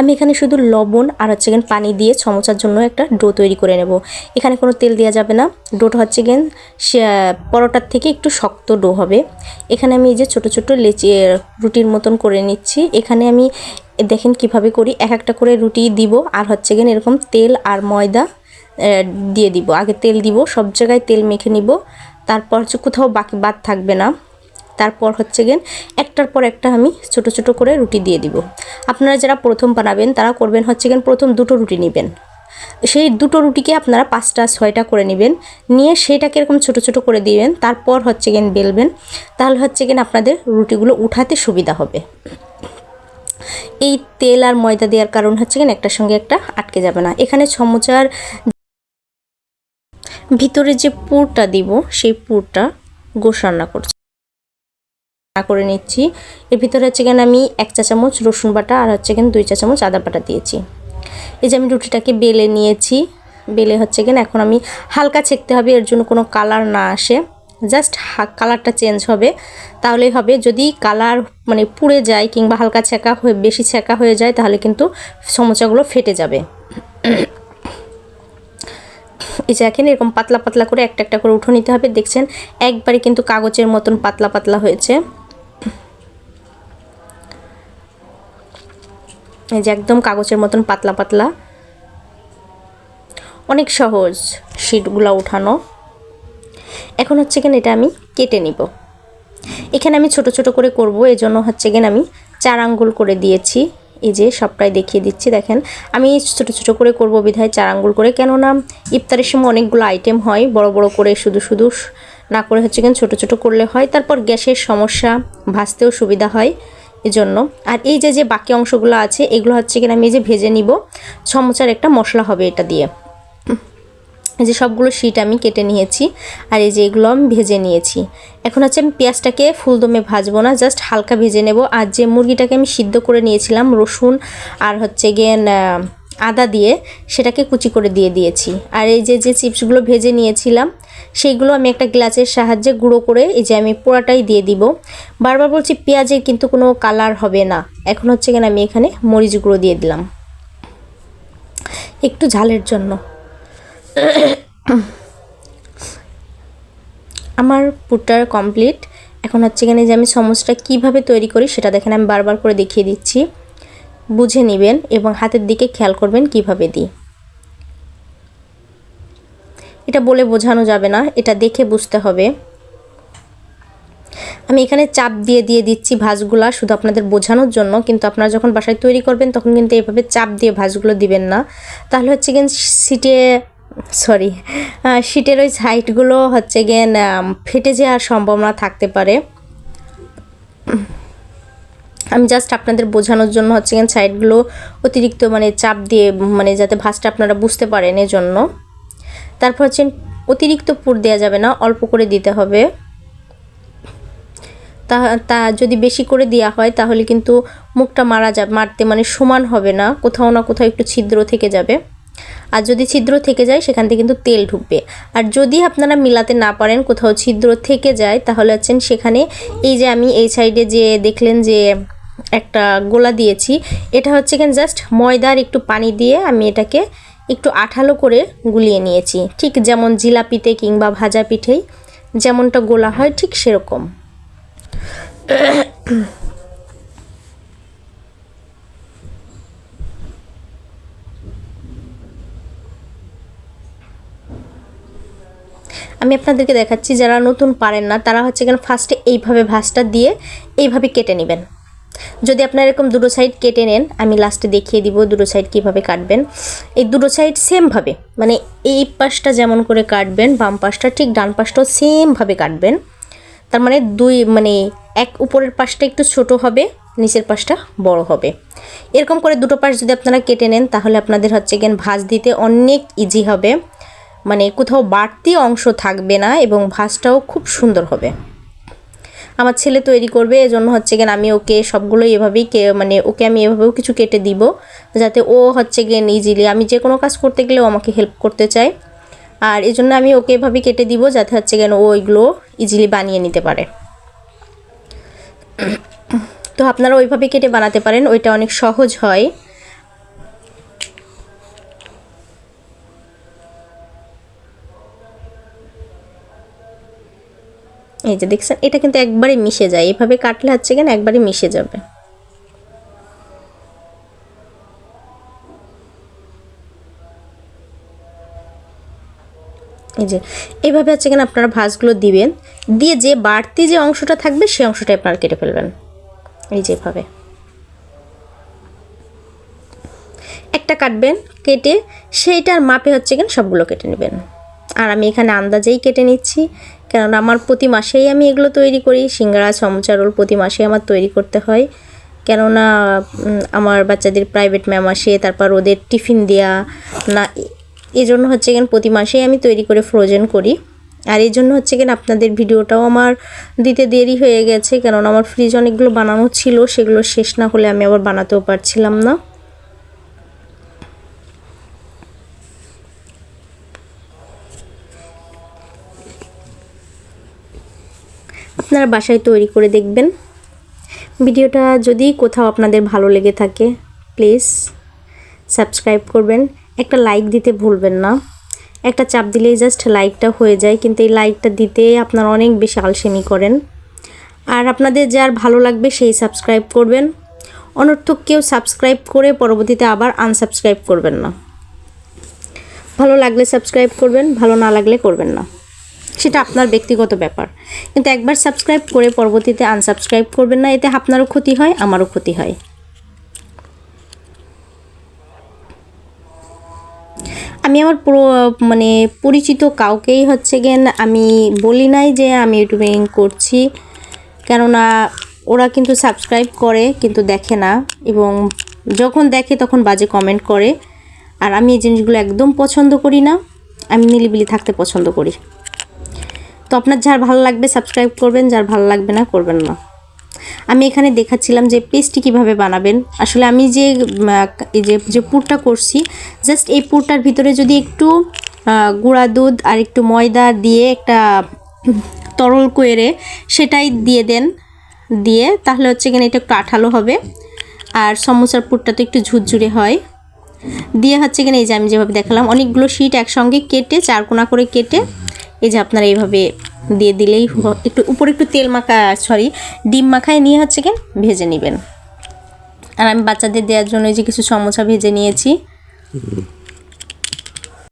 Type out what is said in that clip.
আমি এখানে শুধু লবণ আর হচ্ছে গেন পানি দিয়ে সমোচার জন্য একটা ডো তৈরি করে নেব। এখানে কোনো তেল দেওয়া যাবে না। ডোটা হচ্ছে গেন পরোটার থেকে একটু শক্ত ডো হবে। এখানে আমি এই যে ছোটো ছোটো লেচি রুটির মতন করে নিচ্ছি। এখানে আমি দেখেন কীভাবে করি। এক একটা করে রুটি দিব আর হচ্ছে গেন এরকম তেল আর ময়দা দিয়ে দিব। আগে তেল দিব, সব জায়গায় তেল মেখে নিব। তারপর কোথাও বাকি বাদ থাকবে না। তারপর হচ্ছে গেন একটার পর একটা আমি ছোট ছোট করে রুটি দিয়ে দিব। আপনারা যারা প্রথম বানাবেন, তারা করবেন হচ্ছে গেন প্রথম দুটো রুটি নেবেন। সেই দুটো রুটিকে আপনারা পাঁচটা, ছয়টা করে নেবেন। নিয়ে সেটাকে এরকম ছোট ছোট করে দিবেন। তারপর হচ্ছে গেন বেলবেন। তাহলে হচ্ছে গেন আপনাদের রুটিগুলো উঠাতে সুবিধা হবে। এই তেল আর ময়দা দেওয়ার কারণ হচ্ছে গেন একটার সঙ্গে একটা আটকে যাবে না। এখানে সমুচার ভিতরে যে পুরটা দিব, সেই পুরটা গোশ রান্না করছি। করে নিচ্ছি। এর ভিতরে হচ্ছে কেন আমি এক চা চামচ রসুন বাটা আর হচ্ছে কেন দুই চা চামচ আদা বাটা দিয়েছি। এই যে আমি রুটিটাকে বেলে নিয়েছি। বেলে হচ্ছে কেন এখন আমি হালকা ছেঁকতে হবে, এর জন্য কোনো কালার না আসে। জাস্ট কালারটা চেঞ্জ হবে। তাহলেই হবে, যদি কালার মানে পুড়ে যায় কিংবা হালকা ছেঁকা হয়ে, বেশি ছেঁকা হয়ে যায়, তাহলে কিন্তু সমোচাগুলো ফেটে যাবে। এই যে দেখেন এরকম পাতলা পাতলা করে একটা একটা করে উঠে নিতে হবে। দেখছেন একবারে কিন্তু কাগজের মতন পাতলা পাতলা হয়েছে। এই যে একদম কাগজের মতন পাতলা পাতলা। অনেক সহজ শিটগুলো উঠানো। এখন হচ্ছে কিনা এটা আমি কেটে নিব। এখানে আমি ছোট ছোট করে করব, এজন্য হচ্ছে কিনা আমি চার আঙ্গুল করে দিয়েছি। এই যে সবটাই দেখিয়ে দিচ্ছি, দেখেন। আমি ছোট ছোট করে করব বিধায় চার আঙ্গুল করে, কেননা ইফতারের সময় অনেকগুলো আইটেম হয়, বড় বড় করে শুধু শুধু না করে হচ্ছে কেন ছোট ছোট করলে হয়। তারপর গ্যাসের সমস্যা, ভাজতেও সুবিধা হয়। এজন্য। আর এই যে যে বাকি অংশগুলো আছে, এগুলো হচ্ছে কিনা আমি এই যে ভেজে নিব। সমোচার একটা মশলা হবে এটা দিয়ে। এই যে সবগুলো শিট আমি কেটে নিয়েছি, আর এই যে এগুলো আমি ভেজে নিয়েছি। এখন হচ্ছে আমি পেঁয়াজটাকে ফুলদমে ভাজবো না জাস্ট হালকা ভেজে নেব। আর যে মুরগিটাকে আমি সিদ্ধ করে নিয়েছিলাম, রসুন আর হচ্ছে গিয়ে আদা দিয়ে সেটাকে কুচি করে দিয়ে দিয়েছি। আর এই যে যে চিপসগুলো ভেজে নিয়েছিলাম, সেইগুলো আমি একটা গ্লাসের সাহায্যে গুঁড়ো করে এই যে আমি পোড়াটাই দিয়ে দিব। বারবার বলছি পেঁয়াজের কিন্তু কোনো কালার হবে না। এখন হচ্ছে কিনা আমি এখানে মরিচ গুঁড়ো দিয়ে দিলাম। একটু ঝালের জন্য। আমার পুরটার কমপ্লিট। এখন হচ্ছে এখানে যে আমি সমোসটা কীভাবে তৈরি করি সেটা দেখেন, আমি বারবার করে দেখিয়ে দিচ্ছি। বুঝে নেবেন এবং হাতের দিকে খেয়াল করবেন কীভাবে দিই। এটা বলে বোঝানো যাবে না, এটা দেখে বুঝতে হবে। আমি এখানে চাপ দিয়ে দিয়ে দিচ্ছি ভাঁজগুলা, শুধু আপনাদের বোঝানোর জন্য, কিন্তু আপনারা যখন বাসায় তৈরি করবেন তখন কিন্তু এভাবে চাপ দিয়ে ভাঁজগুলো দিবেন না। তাহলে হচ্ছে গিয়ে সিটে সরি সিটের ওই সাইডগুলো হচ্ছে গিয়ে ফেটে যাওয়ার সম্ভাবনা থাকতে পারে। আমি জাস্ট আপনাদের বোঝানোর জন্য হচ্ছে গিয়ে সাইডগুলো অতিরিক্ত মানে চাপ দিয়ে মানে যাতে ভাঁজটা আপনারা বুঝতে পারেন এজন্য। তারপর হচ্ছে অতিরিক্ত পুর দেওয়া যাবে না, অল্প করে দিতে হবে। তা তা যদি বেশি করে দেওয়া হয় তাহলে কিন্তু মুখটা মারা যাবে, মারতে মানে সমান হবে না, কোথাও না কোথাও একটু ছিদ্র থেকে যাবে। আর যদি ছিদ্র থেকে যায় সেখান থেকে কিন্তু তেল ঢুকবে। আর যদি আপনারা মিলাতে না পারেন, কোথাও ছিদ্র থেকে যায়, তাহলে হচ্ছেন সেখানে এই যে আমি এই সাইডে যে দেখলেন যে একটা গোলা দিয়েছি। এটা হচ্ছে কেন জাস্ট ময়দার একটু পানি দিয়ে আমি এটাকে একটু আঠালো করে গুলিয়ে নিয়েছি। ঠিক যেমন জিলাপিতে কিংবা ভাজা পিঠেই যেমনটা গোলা হয় ঠিক সেরকম। আমি আপনাদেরকে দেখাচ্ছি, যারা নতুন পারেন না, তারা হচ্ছে কেন ফার্স্টে এইভাবে ভাঁজটা দিয়ে এইভাবে কেটে নেবেন। যদি আপনারা এরকম দুটো সাইড কেটে নেন, আমি লাস্টে দেখিয়ে দিব দুটো সাইড কীভাবে কাটবেন। এই দুটো সাইড সেমভাবে মানে এই পাশটা যেমন করে কাটবেন, বাম পাশটা ঠিক ডান পাশটাও সেমভাবে কাটবেন। তার মানে দুই মানে এক উপরের পাশটা একটু ছোট হবে, নিচের পাশটা বড় হবে। এরকম করে দুটো পাশ যদি আপনারা কেটে নেন, তাহলে আপনাদের হচ্ছে গেন ভাজ দিতে অনেক ইজি হবে। মানে কোথাও বাড়তি অংশ থাকবে না এবং ভাজটাও খুব সুন্দর হবে। আমার ছেলে তৈরি করবে, এজন্য হচ্ছে গেন আমি ওকে সবগুলো এভাবেই কে মানে ওকে আমি এভাবেও কিছু কেটে দিব, যাতে ও হচ্ছে গেন ইজিলি আমি যে কোনো কাজ করতে গেলেও আমাকে হেল্প করতে চায়। আর এই জন্য আমি ওকে এভাবেই কেটে দিব, যাতে হচ্ছে গেন ও ওইগুলো ইজিলি বানিয়ে নিতে পারে। তো আপনারা ওইভাবে কেটে বানাতে পারেন, ওইটা অনেক সহজ হয়। এই যে দেখছেন, এটা কিন্তু একবারে মিশে যায়। এভাবে কাটলে হচ্ছে কেন একবারে মিশে যাবে। এই যে এইভাবে হচ্ছে কেন আপনারা ভাঁজগুলো দিবেন। দিয়ে যে বাড়তি যে অংশটা থাকবে, সেই অংশটা আপনারা কেটে ফেলবেন। এই যে এভাবে। একটা কাটবেন, কেটে সেইটার মাপে হচ্ছে কেন সবগুলো কেটে নেবেন। আর আমি এখানে আন্দাজেই কেটে নিচ্ছি। কেননা আমার প্রতি মাসেই আমি এগুলো তৈরি করি। সিঙ্গারা সমচা রোল প্রতি মাসেই আমার তৈরি করতে হয়। কেননা আমার বাচ্চাদের প্রাইভেট ম্যাম আসে, তারপর ওদের টিফিন দেয়া, না এই জন্য হচ্ছে কেন প্রতি মাসেই আমি তৈরি করে ফ্রোজেন করি। আর এই জন্য হচ্ছে কেন আপনাদের ভিডিওটাও আমার দিতে দেরি হয়ে গেছে। কেননা আমার ফ্রিজ অনেকগুলো বানানো ছিল, সেগুলো শেষ না হলে আমি আবার বানাতেও পারছিলাম না। আপনারা বাসায় তৈরি করে দেখবেন। ভিডিওটা যদি কোথাও আপনাদের ভালো লেগে থাকে প্লিজ সাবস্ক্রাইব করবেন। একটা লাইক দিতে ভুলবেন না। একটা চাপ দিলেই জাস্ট লাইকটা হয়ে যায়, কিন্তু এই লাইকটা দিতে আপনারা অনেক বেশি আলসেমি করেন। আর আপনাদের যার ভালো লাগবে সেই সাবস্ক্রাইব করবেন। অনর্থক কেউ সাবস্ক্রাইব করে পরবর্তীতে আবার আনসাবস্ক্রাইব করবেন না। ভালো লাগলে সাবস্ক্রাইব করবেন, ভালো না লাগলে করবেন না। সেটা আপনার ব্যক্তিগত ব্যাপার। কিন্তু একবার সাবস্ক্রাইব করে পরবর্তীতে আনসাবস্ক্রাইব করবেন না, এতে আপনারও ক্ষতি হয়, আমারও ক্ষতি হয়। আমি আমার পুরো মানে পরিচিত কাউকেই হচ্ছে গেন আমি বলি নাই যে আমি ইউটিউবিং করছি। কেননা ওরা কিন্তু সাবস্ক্রাইব করে, কিন্তু দেখে না। এবং যখন দেখে তখন বাজে কমেন্ট করে। আর আমি এই জিনিসগুলো একদম পছন্দ করি না। আমি নিলিবিলি থাকতে পছন্দ করি। তো আপনার যার ভালো লাগবে সাবস্ক্রাইব করবেন, যার ভালো লাগবে না করবেন না। আমি এখানে দেখাচ্ছিলাম যে পেস্টটি কীভাবে বানাবেন। আসলে আমি যে এই যে পুরটা করছি জাস্ট এই পুরটার ভিতরে যদি একটু গুঁড়া দুধ আর একটু ময়দা দিয়ে একটা তরল কইরে সেটাই দিয়ে দেন, দিয়ে তাহলে হচ্ছে কিনা এটা একটু আঠালো হবে। আর সমোসার পুরটা তো একটু ঝুরঝুরে হয়। দিয়ে হচ্ছে কিনা এই যে আমি যেভাবে দেখালাম, অনেকগুলো শিট একসঙ্গে কেটে চারকোনা করে কেটে এই যে আপনারা এইভাবে দিয়ে দিলেই একটু উপরে একটু তেল মাখা সরি ডিম মাখায় নিয়ে হচ্ছে কেন ভেজে নেবেন। আর আমি বাচ্চাদের দেওয়ার জন্য যে কিছু সমোসা ভেজে নিয়েছি।